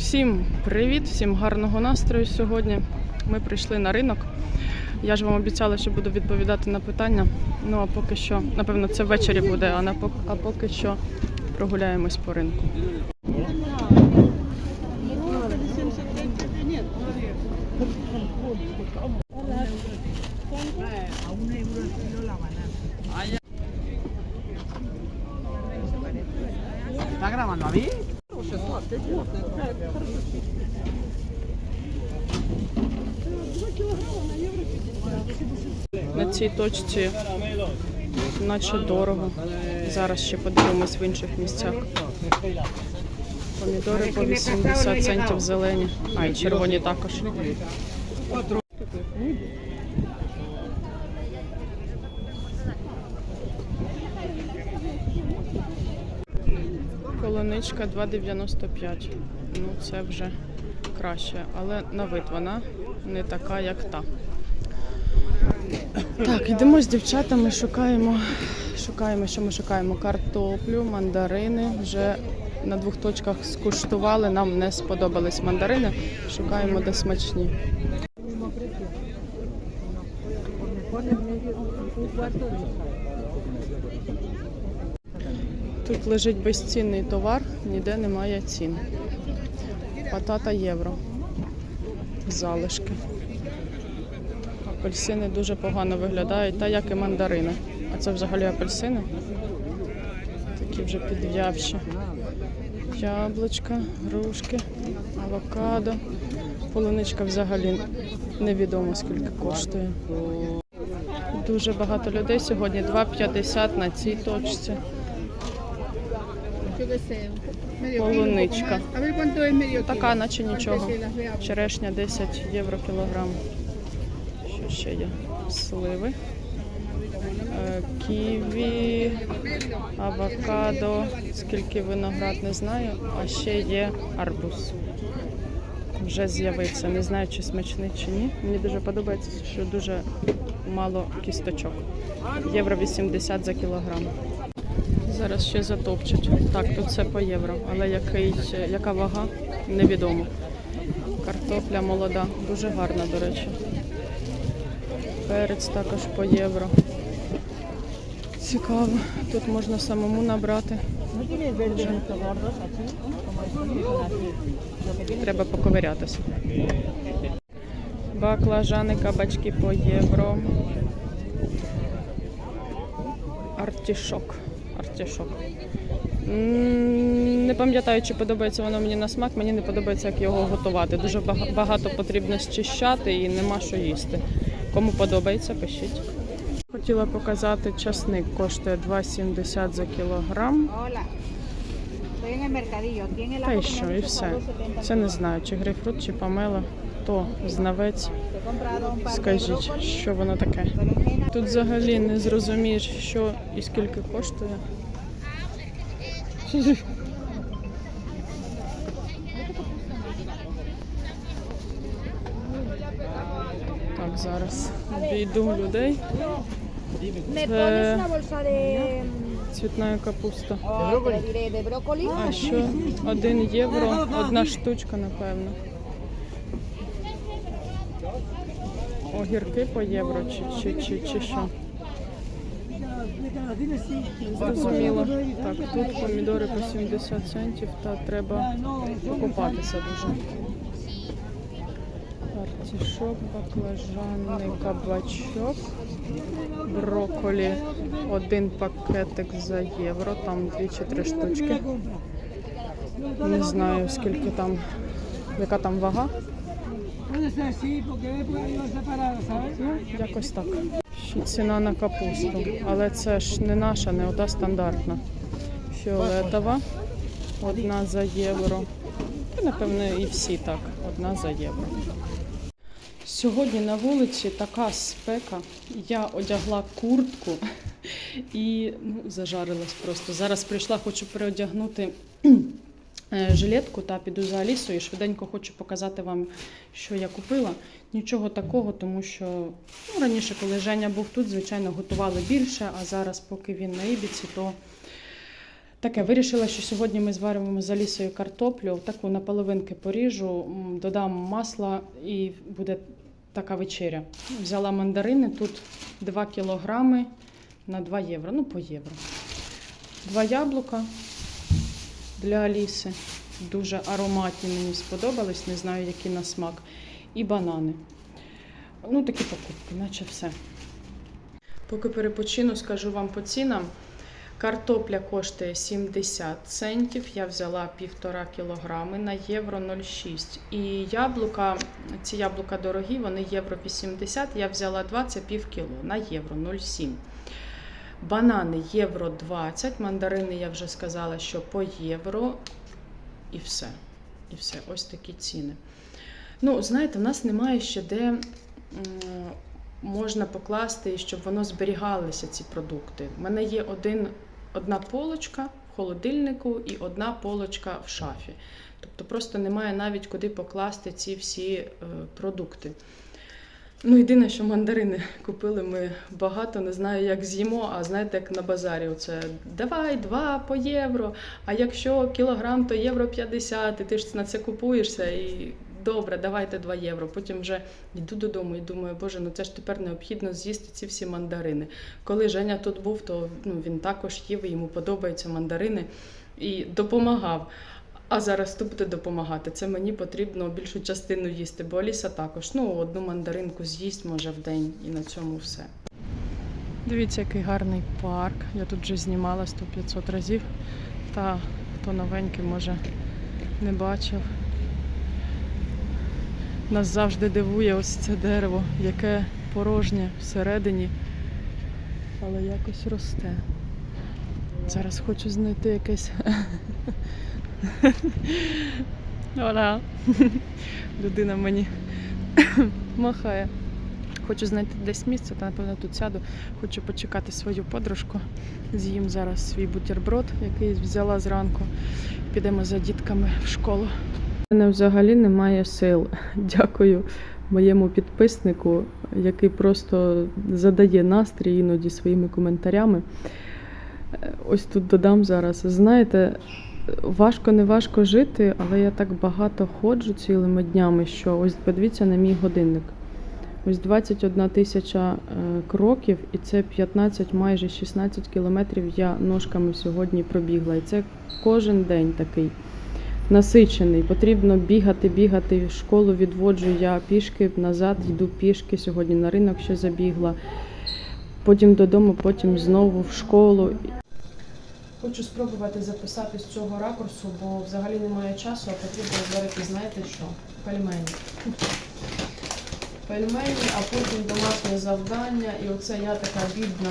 Всім привіт, всім гарного настрою сьогодні. Ми прийшли на ринок. Я ж вам обіцяла, що буду відповідати на питання. Ну а поки що, напевно, це ввечері буде, а, на, пок- а поки що прогуляємось по ринку. ¿Está grabando a mí? Цій точці наче дорого. Зараз ще подивимось в інших місцях. Помідори по 80 центів зелені, а й червоні також. Колоничка 2,95. Ну це вже краще, але на вид вона не така, як та. Так, йдемо з дівчатами, шукаємо, шукаємо, що ми шукаємо? Картоплю, мандарини. Вже на двох точках скуштували, нам не сподобались мандарини. Шукаємо де смачні. Тут лежить безцінний товар, ніде немає цін. Патата євро. Залишки. Апельсини дуже погано виглядають, та як і мандарини. А це взагалі апельсини. Такі вже підв'явші. Яблучка, грушки, авокадо. Полуничка взагалі невідомо скільки коштує. Дуже багато людей сьогодні. 2,50 на цій точці. Полуничка. Така, наче нічого. Черешня 10 євро кілограм. Ще є? Сливи. Е, Ківі, авокадо, скільки виноград не знаю, а ще є арбуз. Вже з'явився. Не знаю, чи смачний чи ні. Мені дуже подобається, що дуже мало кісточок. Євро 80 за кілограм. Зараз ще затопчуть. Так, тут все по євро, але який, яка вага, невідомо. Картопля молода, дуже гарна, до речі. Перець також по євро. Цікаво. Тут можна самому набрати. Треба поковирятися. Баклажани, кабачки по євро. Артішок. Артішок. Не пам'ятаю, чи подобається воно мені на смак. Мені не подобається, як його готувати. Дуже багато потрібно щищати і нема що їсти. Кому подобається, пишіть. Хотіла показати часник, коштує 2,70 за кілограм. Та me що, і все. Це не знаю, чи грейпфрут, чи помела, то знавець. Скажіть, що воно таке. Тут взагалі не зрозумієш, що і скільки коштує. Зараз обійду людей. ¿Me Eh, pones una bolsa de. Цвітна капуста. А що? Один євро, одна штучка, напевно. Огірки по євро чи, чи, чи, чи що? Зрозуміло. Так, тут помідори по 70 центів, та треба покупатися дуже. Артішок, баклажанний кабачок, брокколі, один пакетик за євро, там дві чи три штучки. Не знаю скільки там, яка там вага. Якось так. Ще ціна на капусту. Але це ж не наша, не ота стандартна. Фіолетова. Одна за євро. Напевно, і всі так. Одна за євро. Сьогодні на вулиці така спека. Я одягла куртку і ну, зажарилась просто. Зараз прийшла, хочу переодягнути е, жилетку та піду за Алісою. І швиденько хочу показати вам, що я купила. Нічого такого, тому що ну, раніше, коли Женя був тут, звичайно, готували більше, а зараз, поки він на Ібіці, то Таке, вирішила, що сьогодні ми зваримо з Алісою картоплю, таку на половинки поріжу, додам масла і буде така вечеря. Взяла мандарини, тут 2 кілограми на 2 євро, ну по євро. Два яблука для Аліси. Дуже ароматні мені сподобались, не знаю, які на смак. І банани. Ну, такі покупки, наче все. Поки перепочину, скажу вам по цінам. Картопля коштує 70 центів. Я взяла півтора кілограми на євро 0,6. І яблука, ці яблука дорогі, вони євро 80. Я взяла 2, це пів кіло на євро 0,7. Банани євро 20. Мандарини я вже сказала, що по євро. І все. І все. Ось такі ціни. Ну, знаєте, в нас немає ще де можна покласти, щоб воно зберігалися, ці продукти. У мене є один, одна полочка в холодильнику і одна полочка в шафі. Тобто просто немає навіть куди покласти ці всі е, продукти. Ну, єдине, що мандарини купили ми багато, не знаю, як з'їмо, а знаєте, як на базарі. Оце давай два по євро. А якщо кілограм, то євро 50, і ти ж на це купуєшся і добре, давайте 2 євро. Потім вже йду додому і думаю, боже, ну це ж тепер необхідно з'їсти ці всі мандарини. Коли Женя тут був, то ну, він також їв, і йому подобаються мандарини і допомагав. А зараз хто буде допомагати? Це мені потрібно більшу частину їсти, бо Аліса також. Ну, одну мандаринку з'їсть може в день і на цьому все. Дивіться, який гарний парк. Я тут вже знімала 100-500 разів. Та хто новенький, може не бачив. Нас завжди дивує ось це дерево, яке порожнє всередині, але якось росте. Зараз хочу знайти якесь. Оля. Людина мені махає. Хочу знайти десь місце, та напевно тут сяду. Хочу почекати свою подружку. З'їм зараз свій бутерброд, який взяла зранку. Підемо за дітками в школу. У мене взагалі немає сил. Дякую моєму підписнику, який просто задає настрій іноді своїми коментарями. Е, Ось тут додам зараз. Знаєте, важко не важко жити, але я так багато ходжу цілими днями, що ось подивіться на мій годинник. Ось 21 тисяча е, кроків, і це 15, майже 16 кілометрів я ножками сьогодні пробігла. І це кожен день такий насичений. Потрібно бігати, бігати. Школу відводжу я пішки, назад йду пішки. Сьогодні на ринок ще забігла. Потім додому, потім знову в школу. Хочу спробувати записати з цього ракурсу, бо взагалі немає часу, а потрібно зварити, знаєте що? Пельмені. Пельмені, а потім домашнє завдання. І оце я така бідна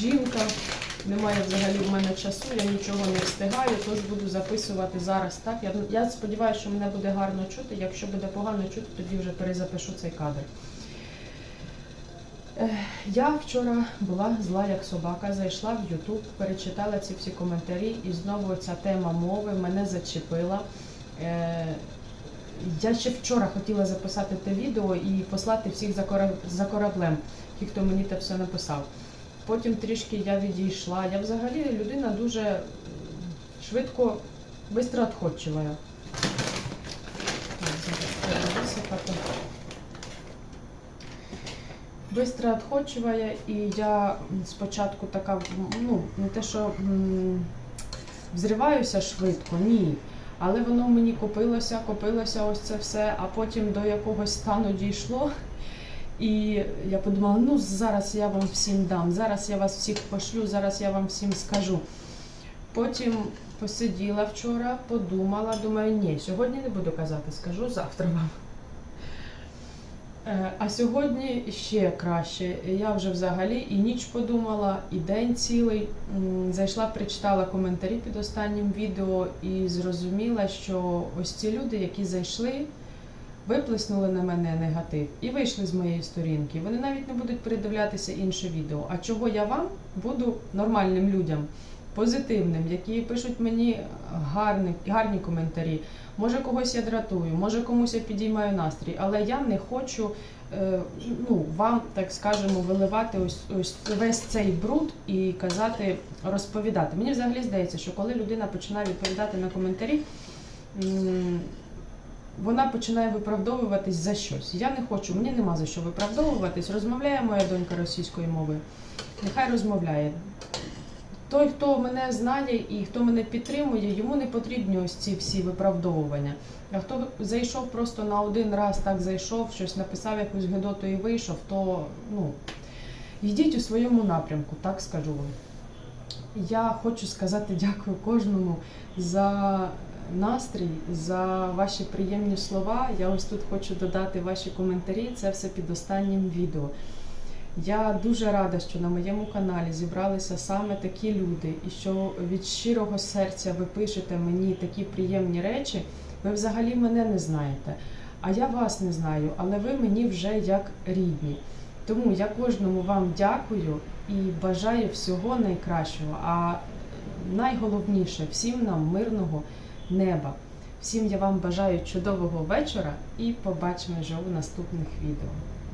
жінка. Немає взагалі в мене часу, я нічого не встигаю, тож буду записувати зараз так. Я, я сподіваюся, що мене буде гарно чути. Якщо буде погано чути, тоді вже перезапишу цей кадр. Я вчора була зла як собака, зайшла в Ютуб, перечитала ці всі коментарі, і знову ця тема мови мене зачепила. Е, Я ще вчора хотіла записати те відео і послати всіх за кораблем, ті, хто мені те все написав. Потім трішки я відійшла. Я взагалі людина дуже швидко, швидко відходчива. Бистро відходчива і я спочатку така, ну, не те, що взриваюся швидко, ні. Але воно мені копилося, копилося ось це все, а потім до якогось стану дійшло. І я подумала, ну зараз я вам всім дам, зараз я вас всіх пошлю, зараз я вам всім скажу. Потім посиділа вчора, подумала, думаю, ні, сьогодні не буду казати, скажу завтра вам. Е, А сьогодні ще краще. Я вже взагалі і ніч подумала, і день цілий. Зайшла, прочитала коментарі під останнім відео і зрозуміла, що ось ці люди, які зайшли, виплеснули на мене негатив і вийшли з моєї сторінки. Вони навіть не будуть передивлятися інше відео. А чого я вам буду нормальним людям позитивним, які пишуть мені гарні, гарні коментарі. Може, когось я дратую, може комусь я підіймаю настрій, але я не хочу е, ну, вам, так скажемо, виливати ось, ось весь цей бруд і казати, розповідати. Мені взагалі здається, що коли людина починає відповідати на коментарі, вона починає виправдовуватись за щось. Я не хочу, мені нема за що виправдовуватись. Розмовляє моя донька російською мовою. Нехай розмовляє. Той, хто мене знає і хто мене підтримує, йому не потрібні ось ці всі виправдовування. А хто зайшов просто на один раз, так зайшов, щось написав якусь гидоту і вийшов, то ну, йдіть у своєму напрямку, так скажу вам. Я хочу сказати дякую кожному за настрій, за ваші приємні слова. Я ось тут хочу додати ваші коментарі. Це все під останнім відео. Я дуже рада, що на моєму каналі зібралися саме такі люди, і що від щирого серця ви пишете мені такі приємні речі. Ви взагалі мене не знаєте, а я вас не знаю, але ви мені вже як рідні. Тому я кожному вам дякую і бажаю всього найкращого. А найголовніше всім нам мирного неба. Всім я вам бажаю чудового вечора і побачимо вже у наступних відео.